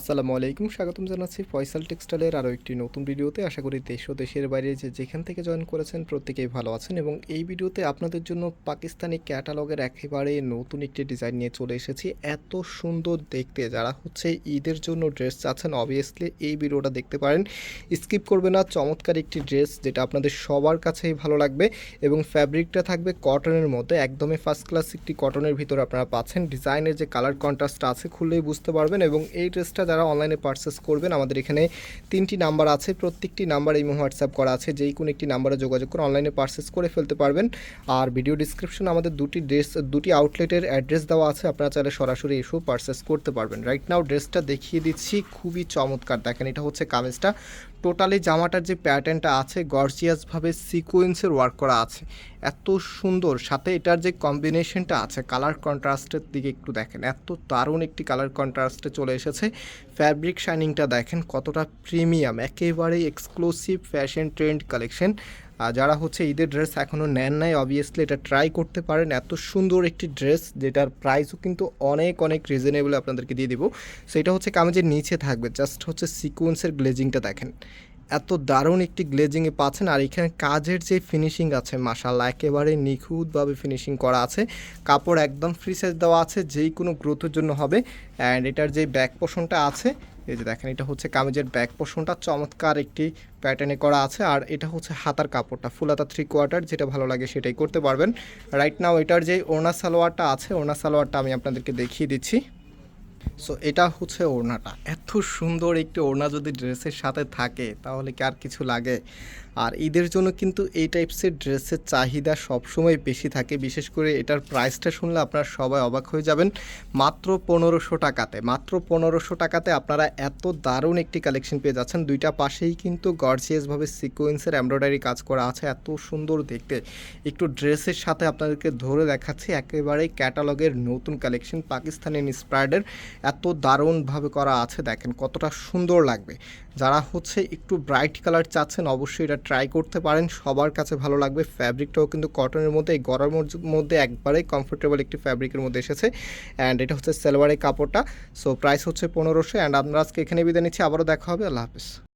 আসসালামু আলাইকুম, স্বাগতম জানাচ্ছি ফয়সাল টেক্সটাইলের আরও একটি নতুন ভিডিওতে। আশা করি দেশ ও দেশের বাইরে যে যেখান থেকে জয়েন করেছেন প্রত্যেকেই ভালো আছেন এবং এই ভিডিওতে আপনাদের জন্য পাকিস্তানি ক্যাটালগের একেবারে নতুন একটি ডিজাইন নিয়ে চলে এসেছি। এত সুন্দর দেখতে, যারা হচ্ছে ঈদের জন্য ড্রেস চাচ্ছেন অবভিয়াসলি এই ভিডিওটা দেখতে পারেন। স্কিপ করবে না, চমৎকার একটি ড্রেস যেটা আপনাদের সবার কাছেই ভালো লাগবে এবং ফ্যাব্রিকটা থাকবে কটনের মধ্যে, একদমই ফার্স্ট ক্লাস একটি কটনের ভিতরে আপনারা পাচ্ছেন। ডিজাইনের যে কালার কন্ট্রাস্ট আছে খুললেই বুঝতে পারবেন এবং এই ড্রেসটা যারা অনলাইনে পারচেস করবেন, আমাদের এখানে তিনটি নাম্বার আছে। প্রত্যেকটি নাম্বার এই হোয়াটসঅ্যাপ করা আছে। যেই কোনো একটি নাম্বারে যোগাযোগ করে অনলাইনে পারচেস করে ফেলতে পারবেন। আর ভিডিও ডিসক্রিপশন আমাদের দুটি ড্রেস দুটি আউটলেটের অ্যাড্রেস দেওয়া আছে। আপনারা চাইলে সরাসরি এসেও পারচেস করতে পারবেন। রাইট নাও ড্রেসটা দেখিয়ে দিচ্ছি। খুবই চমৎকার। দেখেন, এটা হচ্ছে কামিজটা। টোটালি জামাটার যে প্যাটার্নটা আছে গর্জিয়াসভাবে সিকোয়েন্সের ওয়ার্ক করা আছে। এত সুন্দর। সাথে এটার যে কম্বিনেশনটা আছে কালার কন্ট্রাস্টের দিকে একটু দেখেন। এত দারুণ একটি কালার কন্ট্রাস্টে চলে এসেছে। ফ্যাব্রিক শাইনিংটা দেখেন কতটা প্রিমিয়াম, একেবারেই এক্সক্লুসিভ ফ্যাশন ট্রেন্ড কালেকশন আর যারা হচ্ছে ঈদের ড্রেস এখনও নেন নাই অবভিয়াসলি এটা ট্রাই করতে পারেন। এত সুন্দর একটি ড্রেস যেটার প্রাইসও কিন্তু অনেক অনেক রিজনেবল আপনাদেরকে দিয়ে দিব। সেটা হচ্ছে কামেজের নিচে থাকবে জাস্ট হচ্ছে সিকোয়েন্সের গ্লেজিংটা দেখেন। এত দারুণ একটি গ্লেজিংয়ে পাচ্ছেন। আর এখানে কাজের যে ফিনিশিং আছে মাসাল্লাহ একেবারে নিখুঁতভাবে ফিনিশিং করা আছে। কাপড় একদম ফ্রি সাইজ দেওয়া আছে, যেই কোনো গ্রোথের জন্য হবে। অ্যান্ড এটার যে ব্যাক পোষণটা আছে, এই যে দেখেন, এটা হচ্ছে কামিজের ব্যাক পোষণটা চমৎকার একটি প্যাটার্নে করা আছে। আর এটা হচ্ছে হাতার কাপড়টা ফুল হাতা থ্রি কোয়ার্টার যেটা ভালো লাগে সেটাই করতে পারবেন। রাইট নাও এটার যে ওড়না সালোয়ারটা আছে, ওড়না সালোয়ারটা আমি আপনাদেরকে দেখিয়ে দিচ্ছি। সো এটা হচ্ছে ওড়নাটা। এত সুন্দর একটি ওড়না যদি ড্রেসের সাথে থাকে, তাহলে কি আর কিছু লাগে? আর ঈদের জন্য কিন্তু এই টাইপসের ড্রেসের চাহিদা সবসময় বেশি থাকে। বিশেষ করে এটার প্রাইসটা শুনলে আপনারা সবাই অবাক হয়ে যাবেন। মাত্র পনেরোশো টাকাতে, মাত্র পনেরোশো টাকাতে আপনারা এত দারুণ একটি কালেকশন পেয়ে যাচ্ছেন। দুইটা পাশেই কিন্তু গর্জিয়াসভাবে সিকোয়েন্সের এমব্রয়ডারি কাজ করা আছে, এত সুন্দর দেখতে। একটু ড্রেসের সাথে আপনাদেরকে ধরে দেখাচ্ছি, একেবারেই ক্যাটালগের নতুন কালেকশন পাকিস্তানি ইন্সপায়ার্ডের এত দারুণভাবে করা আছে, দেখেন। কতটা সুন্দর লাগবে। যারা হচ্ছে একটু ব্রাইট কালার চাচ্ছেন, অবশ্যই এটা ট্রাই করতে পারেন। সবার কাছে ভালো লাগবে। ফ্যাব্রিকটাও কিন্তু কটনের মধ্যে, এই গরমের মধ্যে একবারেই কমফোর্টেবল একটি ফ্যাব্রিকের মধ্যে এসেছে। অ্যান্ড এটা হচ্ছে সেলভারের কাপড়টা। সো প্রাইস হচ্ছে পনেরোশো। অ্যান্ড আমরা আজকে এখানে বিদায় নিচ্ছি। আবারও দেখা হবে। আল্লাহ হাফিজ।